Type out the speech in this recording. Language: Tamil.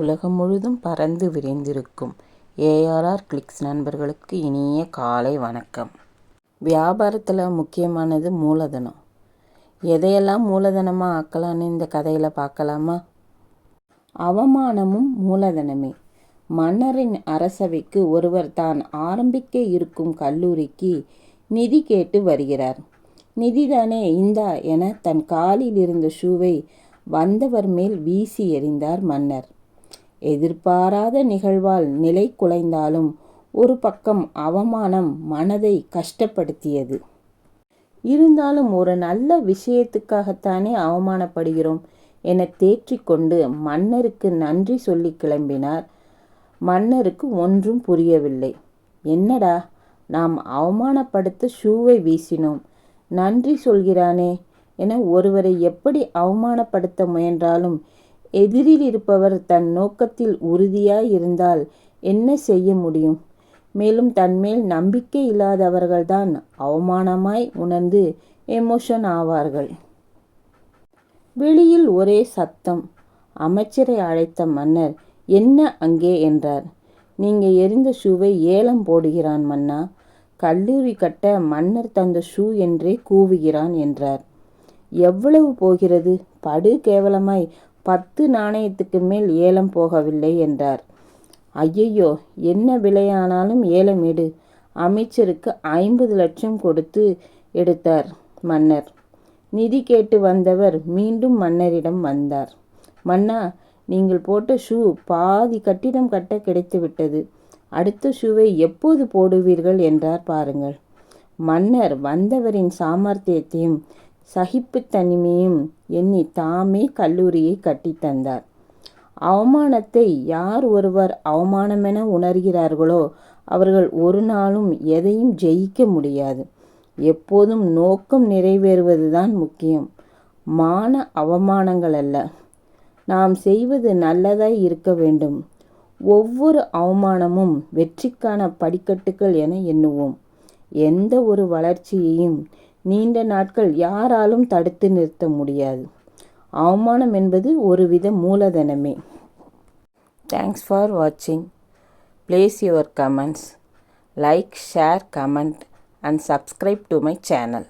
உலகம் முழுதும் பறந்து விரிந்திருக்கும் ஏஆர்ஆர் கிளிக்ஸ் நண்பர்களுக்கு இனிய காலை வணக்கம். வியாபாரத்தில் முக்கியமானது மூலதனம். எதையெல்லாம் மூலதனமாக ஆக்கலான்னு இந்த கதையில் பார்க்கலாமா? அவமானமும் மூலதனமே. மன்னரின் அரசவைக்கு ஒருவர் தான் ஆரம்பிக்க இருக்கும் கல்லூரிக்கு நிதி கேட்டு வருகிறார். நிதிதானே இந்தா என தன் காலில் இருந்த ஷூவை வந்தவர் மேல் வீசி எறிந்தார் மன்னர். எதிர்பாராத நிகழ்வால் நிலை குலைந்தாலும் ஒரு பக்கம் அவமானம் மனதை கஷ்டப்படுத்தியது. இருந்தாலும் ஒரு நல்ல விஷயத்துக்காகத்தானே அவமானப்படுகிறோம் என தேற்றிக்கொண்டு மன்னருக்கு நன்றி சொல்லி கிளம்பினார். மன்னருக்கு ஒன்றும் புரியவில்லை. என்னடா நாம் அவமானப்படுத்த ஷூவை வீசினோம். நன்றி சொல்கிறானே என ஒருவரை எப்படி அவமானப்படுத்த முயன்றாலும் எதிரில் இருப்பவர் தன் நோக்கத்தில் உறுதியாய் இருந்தால் என்ன செய்ய முடியும்? மேலும் தன்மேல் நம்பிக்கை இல்லாதவர்கள்தான் அவமானமாய் உணர்ந்து எமோஷன் ஆவார்கள். வெளியில் ஒரே சத்தம் அமைச்சரை அழைத்த மன்னர் என்ன அங்கே? என்றார். நீங்க எரிந்த ஷூவை ஏலம் போடுகிறான் மன்னா கல்லூரி கட்ட மன்னர் தந்த ஷூ என்றே கூவுகிறான் என்றார். எவ்வளவு போகிறது? படு கேவலமாய் பத்து நாணயத்துக்கு மேல் ஏலம் போகவில்லை என்றார். ஐயையோ என்ன விலையானாலும் ஏலம் எடு. அமைச்சருக்கு ஐம்பது லட்சம் கொடுத்து எடுத்தார் மன்னர். நிதி கேட்டு வந்தவர் மீண்டும் மன்னரிடம் வந்தார். மன்னா நீங்கள் போட்ட ஷூ பாதி கட்டிடம் கட்ட கிடைத்துவிட்டது அடுத்த ஷூவை எப்போது போடுவீர்கள் என்றார் பாருங்கள். மன்னர் வந்தவரின் சாமர்த்தியத்தையும் சகிப்புத்தனிமையும் எண்ணி தாமே கல்லூரியை கட்டித்தந்தார் அவமானத்தை யார் ஒருவர் அவமானமென உணர்கிறார்களோ அவர்கள் ஒரு நாளும் எதையும் ஜெயிக்க முடியாது. எப்போதும் நோக்கம் நிறைவேறுவதுதான் முக்கியம். மான அவமானங்கள் அல்ல. நாம் செய்வது நல்லதாய் இருக்க வேண்டும். ஒவ்வொரு அவமானமும் வெற்றிக்கான படிக்கட்டுகள் என எண்ணுவோம். எந்த ஒரு வளர்ச்சியையும் நீண்ட நாட்கள் யாராலும் தடுத்து நிறுத்த முடியாது. அவமானம் என்பது ஒருவித மூலதனமே. தேங்க்ஸ் ஃபார் வாட்சிங் please your comments like share comment and subscribe to my channel